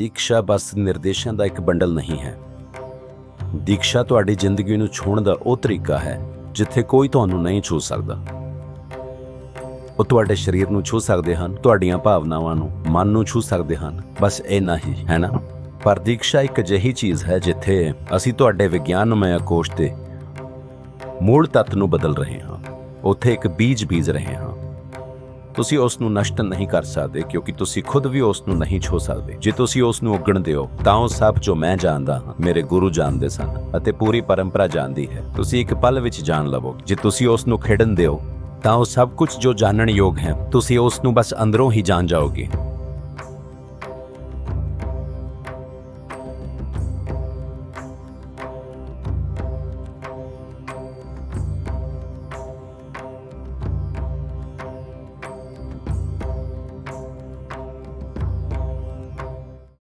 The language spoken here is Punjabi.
ਦੀਕਸ਼ਾ ਬਸ ਨਿਰਦੇਸ਼ਾਂ ਦਾ ਇੱਕ ਬੰਡਲ ਨਹੀਂ ਹੈ। ਦੀਕਸ਼ਾ ਤੁਹਾਡੀ ਜ਼ਿੰਦਗੀ ਨੂੰ ਛੂਹਣ ਦਾ ਉਹ ਤਰੀਕਾ ਹੈ, ਜਿੱਥੇ ਕੋਈ ਤੁਹਾਨੂੰ ਨਹੀਂ ਛੂ ਸਕਦਾ। ਉਹ ਤੁਹਾਡੇ ਸਰੀਰ ਨੂੰ ਛੂ ਸਕਦੇ ਹਨ, ਤੁਹਾਡੀਆਂ ਭਾਵਨਾਵਾਂ ਨੂੰ ਮਨ ਨੂੰ ਛੂ ਸਕਦੇ ਹਨ, ਬਸ ਇੰਨਾ ਹੀ, ਹੈ ਨਾ? ਪਰ ਦੀਕਸ਼ਾ ਇੱਕ ਅਜਿਹੀ ਚੀਜ਼ ਹੈ, ਜਿੱਥੇ ਅਸੀਂ ਤੁਹਾਡੇ ਵਿਗਿਆਨਮය ਕੋਸ਼ ਤੇ ਮੂਲ ਤੱਤ ਨੂੰ ਬਦਲ ਰਹੇ ਹਾਂ। ਉੱਥੇ ਇੱਕ ਬੀਜ ਬੀਜ ਰਹੇ ਹਾਂ। ਤੁਸੀਂ ਉਸ ਨੂੰ ਨਸ਼ਟ ਨਹੀਂ ਕਰ ਸਕਦੇ, ਕਿਉਂਕਿ ਤੁਸੀਂ ਖੁਦ ਵੀ ਉਸ ਨੂੰ ਨਹੀਂ ਛੋ ਸਕਦੇ। ਜੇ ਤੁਸੀਂ ਉਸ ਨੂੰ ਉਗਣ ਦਿਓ, ਤਾਂ ਉਹ ਸਭ ਜੋ ਮੈਂ ਜਾਣਦਾ ਹਾਂ, ਮੇਰੇ ਗੁਰੂ ਜਾਣਦੇ ਸਨ ਅਤੇ ਪੂਰੀ ਪਰੰਪਰਾ ਜਾਣਦੀ ਹੈ। ਤੁਸੀਂ ਇੱਕ ਪਲ ਵਿੱਚ ਜਾਣ ਲਵੋ। ਜੇ ਤੁਸੀਂ ਉਸ ਨੂੰ ਖੇਡਣ ਦਿਓ, ਤਾਂ ਉਹ ਸਭ ਕੁਝ ਜੋ ਜਾਣਨ ਯੋਗ ਹੈ, ਤੁਸੀਂ ਉਸ ਨੂੰ ਬਸ ਅੰਦਰੋਂ ਹੀ ਜਾਣ ਜਾਓਗੇ।